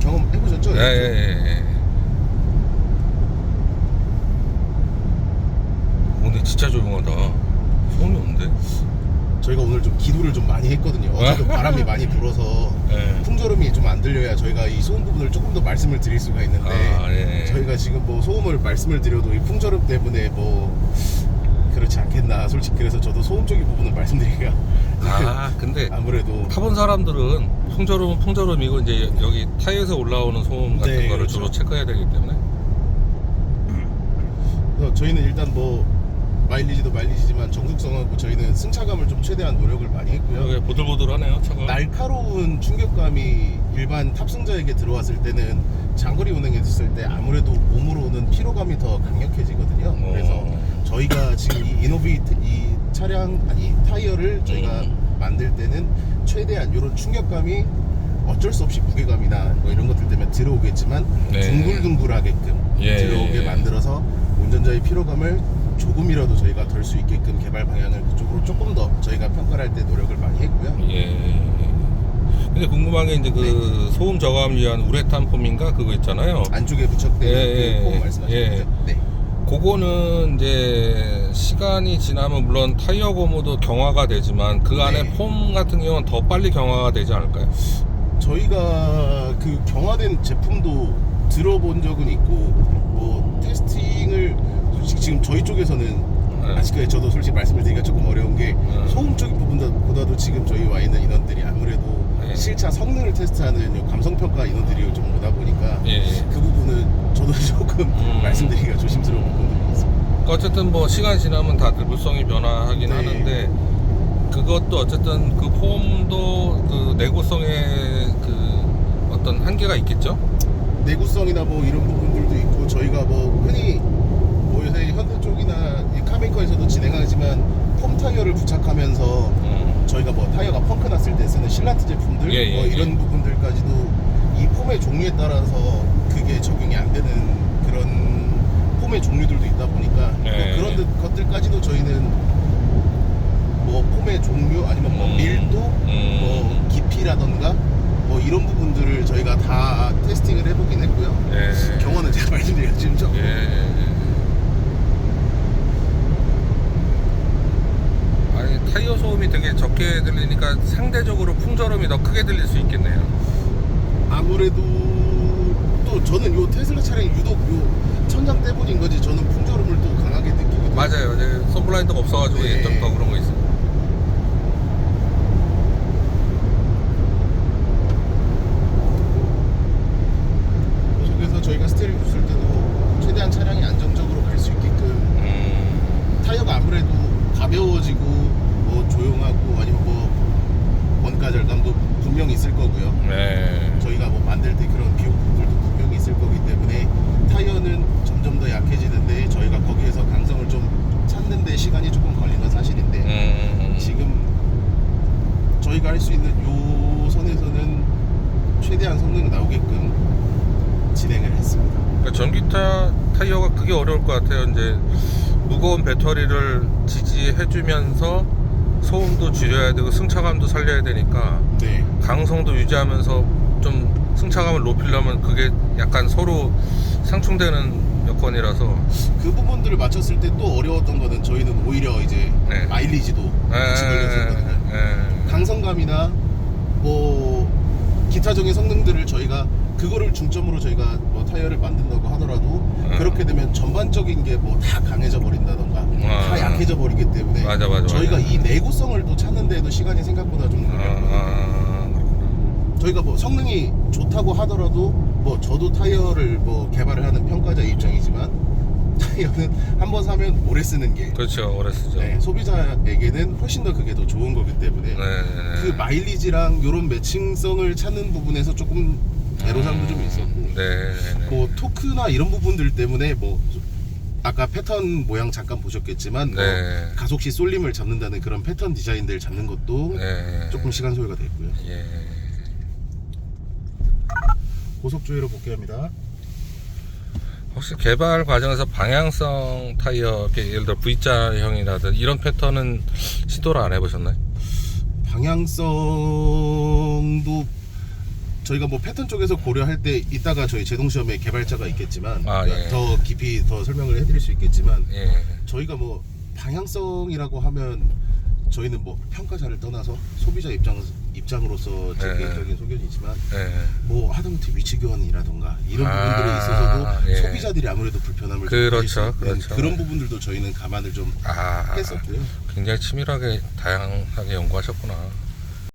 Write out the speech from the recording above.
경험 해보셨죠? 예, 예, 예, 예. 오늘 진짜 조용하다. 소음이 없는데? 저희가 오늘 좀 기도를 좀 많이 했거든요. 어제도 바람이 많이 불어서 예. 풍절음이 좀 안 들려야 저희가 이 소음 부분을 조금 더 말씀을 드릴 수가 있는데 아, 예. 저희가 지금 뭐 소음을 말씀을 드려도 이 풍절음 때문에 뭐 그렇지 않겠나 솔직히 그래서 저도 소음 적인 부분을 말씀드리기가 아, 근데 아무래도 타본 사람들은 풍절음은 풍절음이고 이제 여기 타이어에서 올라오는 소음 같은 네, 거를 그렇죠. 주로 체크해야 되기 때문에 그래서 저희는 일단 뭐 마일리지도 마일리지지만 정숙성하고 저희는 승차감을 좀 최대한 노력을 많이 했고요. 여기 보들보들하네요 차가. 날카로운 충격감이 일반 탑승자에게 들어왔을 때는 장거리 운행했을 때 아무래도 몸으로 오는 피로감이 더 강력해지거든요. 어. 그래서 저희가 지금 이 이노베이트 이 차량 아니 타이어를 저희가 음. 만들 때는 최대한 이런 충격감이 어쩔 수 없이 무게감이나 뭐 이런 것들 때문에 들어오겠지만 네. 둥글둥글하게끔 예, 들어오게 예, 예. 만들어서 운전자의 피로감을 조금이라도 저희가 덜 수 있게끔 개발 방향을 그쪽으로 조금 더 저희가 평가를 할 때 노력을 많이 했고요. 예. 근데 궁금한 게 이제 그 네. 소음 저감을 위한 우레탄 폼인가 그거 있잖아요. 안쪽에 부착된 예, 그폼 예, 예. 거죠? 네. 그거는 이제 시간이 지나면 물론 타이어 고무도 경화가 되지만 그 안에 네. 폼 같은 경우는 더 빨리 경화가 되지 않을까요? 저희가 그 경화된 제품도 들어본 적은 있고 뭐 테스팅을 솔직히 지금 저희 쪽에서는 네. 아직까지 저도 솔직히 말씀을 드리기가 조금 어려운 게 네. 소음적인 부분보다도 지금 저희 와 있는 인원들이 아무래도 네. 실차 성능을 테스트하는 요 감성평가 인원들이 좀 오다 보니까 예, 예. 그 부분은 저도 조금 음. 말씀드리기가 조심스러운 부분들이 있습니다. 그러니까 어쨌든 뭐 시간 지나면 다들 물성이 변화하긴 네. 하는데 그것도 어쨌든 그 폼도 그 내구성의 그 어떤 한계가 있겠죠? 내구성이나 뭐 이런 부분들도 있고 저희가 뭐 흔히 뭐 요새 현대 쪽이나 이 카메이커에서도 진행하지만 폼 타이어를 부착하면서 음. 저희가 뭐 타이어가 펑크 났을 때 쓰는 실라트 제품들 예, 예, 뭐 이런 예. 부분들까지도 이 폼의 종류에 따라서 그게 적용이 안 되는 그런 폼의 종류들도 있다 보니까 예, 뭐 그런 예. 듯- 것들까지도 저희는 뭐 폼의 종류 아니면 뭐 음. 밀도 음. 뭐 깊이라던가 뭐 이런 부분들을 저희가 다 테스팅을 해보긴 했고요. 예. 경험은 제가 말씀드리기가 지금 좀 예. 아니 타이어 소음이 적게 들리니까 상대적으로 풍절음이 더 크게 들릴 수 있겠네요. 아무래도 또 저는 요 테슬라 차량이 유독 요 천장 때문인 거지 저는 풍절음을 또 강하게 느끼거든요. 맞아요. 이제 선블라인드가 없어가지고 네. 좀더 그런 거 있어요. 그래서 저희가 스테리오 줬을 때도 최대한 차량이 안정적으로 갈 수 있게끔 음. 타이어가 아무래도 가벼워지고 뭐 조용하고 아니면 뭐 원가 절감도 분명히 있을 거고요. 네. 저희가 뭐 만들 때 그런 비용들도 분명히 있을 거기 때문에 타이어는 점점 더 약해지는데 저희가 거기에서 강성을 좀 찾는데 시간이 조금 걸린 건 사실인데 음. 지금 저희가 할 수 있는 요 선에서는 최대한 성능이 나오게끔 진행을 했습니다. 그러니까 전기타 타이어가 그게 어려울 것 같아요. 이제 무거운 배터리를 지지해주면서 소음도 줄여야 되고 승차감도 살려야 되니까 네. 강성도 유지하면서 좀 승차감을 높이려면 그게 약간 서로 상충되는 여건이라서 그 부분들을 맞췄을 때 또 어려웠던 거는 저희는 오히려 이제 네. 마일리지도 같이 걸렸었거든요. 예. 강성감이나 뭐 기타적인 성능들을 저희가 그거를 중점으로 저희가 뭐 타이어를 만든다고 하더라도 음. 그렇게 되면 전반적인 게 뭐 다 강해져 버린다던가 다 아. 약해져 버리기 때문에 맞아, 맞아, 저희가 맞아. 이 내구성을 또 찾는 데에도 시간이 생각보다 좀 아, 걸렸거든요. 아, 그렇구나. 저희가 뭐 성능이 좋다고 하더라도 뭐 저도 타이어를 뭐 개발을 하는 평가자 입장이지만 타이어는 한 번 사면 오래 쓰는 게 그렇죠. 오래 쓰죠. 네, 소비자에게는 훨씬 더 그게 더 좋은 거기 때문에 네, 네, 그 네. 마일리지랑 이런 매칭성을 찾는 부분에서 조금 애로사항도 좀 있었고 네. 뭐 토크나 이런 부분들 때문에 뭐 아까 패턴 모양 잠깐 보셨겠지만 뭐 네. 가속 시 쏠림을 잡는다는 그런 패턴 디자인들 잡는 것도 네. 조금 시간 소요가 됐고요. 예. 고속 주의로 복귀합니다. 혹시 개발 과정에서 방향성 타이어, 이렇게 예를 들어 V자형이라든 이런 패턴은 시도를 안 해보셨나요? 방향성도 저희가 뭐 패턴 쪽에서 고려할 때 이따가 저희 제동 시험에 개발자가 있겠지만 아, 예. 더 깊이 더 설명을 해드릴 수 있겠지만 예. 저희가 뭐 방향성이라고 하면 저희는 뭐 평가자를 떠나서 소비자 입장 입장으로서 제 네. 개인적인 소견이지만 예. 뭐 하다못해 위치 교환이라든가 이런 아, 부분들에 있어서도 예. 소비자들이 아무래도 불편함을 좀 그렇죠, 수 있는 그렇죠. 그런 부분들도 저희는 감안을 좀 아, 했었고요. 굉장히 치밀하게 다양하게 연구하셨구나.